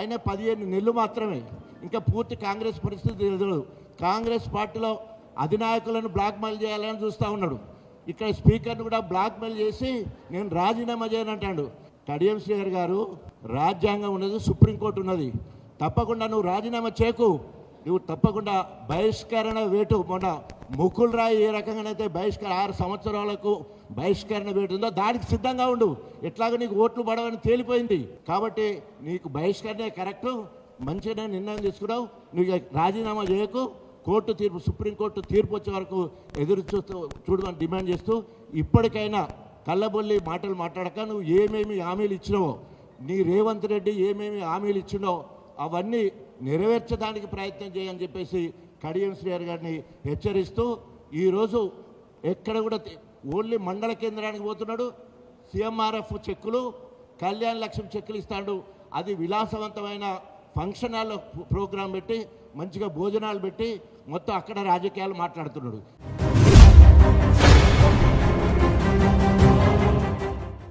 ఆయన పదిహేను నెలలు మాత్రమే. ఇంకా పూర్తి కాంగ్రెస్ పరిస్థితి తెలియదు కాంగ్రెస్ పార్టీలో అధినాయకులను బ్లాక్మెయిల్ చేయాలని చూస్తూ ఉన్నాడు. ఇక్కడ స్పీకర్ను కూడా బ్లాక్మెయిల్ చేసి నేను రాజీనామా చేయనంటాడు కడియం శ్రీహర్ గారు రాజ్యాంగం ఉన్నది సుప్రీంకోర్టు ఉన్నది. తప్పకుండా నువ్వు రాజీనామా చేయకు. నువ్వు తప్పకుండా బహిష్కరణ వేటు. మొన్న ముకుల్ రాయ్ ఏ రకంగానైతే బహిష్కరణ ఆరు సంవత్సరాలకు బహిష్కరణ వేటు ఉందో దానికి సిద్ధంగా ఉండు. ఎట్లాగ నీకు ఓట్లు పడవని తేలిపోయింది. కాబట్టి నీకు బహిష్కరణే కరెక్టు. మంచిగా నిర్ణయం తీసుకున్నావు. నువ్వు రాజీనామా చేయకు. కోర్టు తీర్పు సుప్రీంకోర్టు తీర్పు వచ్చే వరకు ఎదురు చూస్తూ చూడమని డిమాండ్ చేస్తూ ఇప్పటికైనా కళ్ళబొల్లి మాటలు మాట్లాడక నువ్వు ఏమేమి హామీలు ఇచ్చినావో నీ రేవంత్ రెడ్డి ఏమేమి హామీలు ఇచ్చినావో అవన్నీ నెరవేర్చడానికి ప్రయత్నం చేయని చెప్పేసి కడియం శ్రీహర్ గారిని హెచ్చరిస్తూ ఈరోజు ఎక్కడ కూడా ఓన్లీ మండల కేంద్రానికి పోతున్నాడు. సీఎంఆర్ఎఫ్ చెక్కులు కళ్యాణ లక్ష్యం చెక్కులు ఇస్తాడు. అది విలాసవంతమైన ఫంక్షన్ హాల్లో ప్రోగ్రాం పెట్టి మంచిగా భోజనాలు పెట్టి మొత్తం అక్కడ రాజకీయాలు మాట్లాడుతున్నాడు.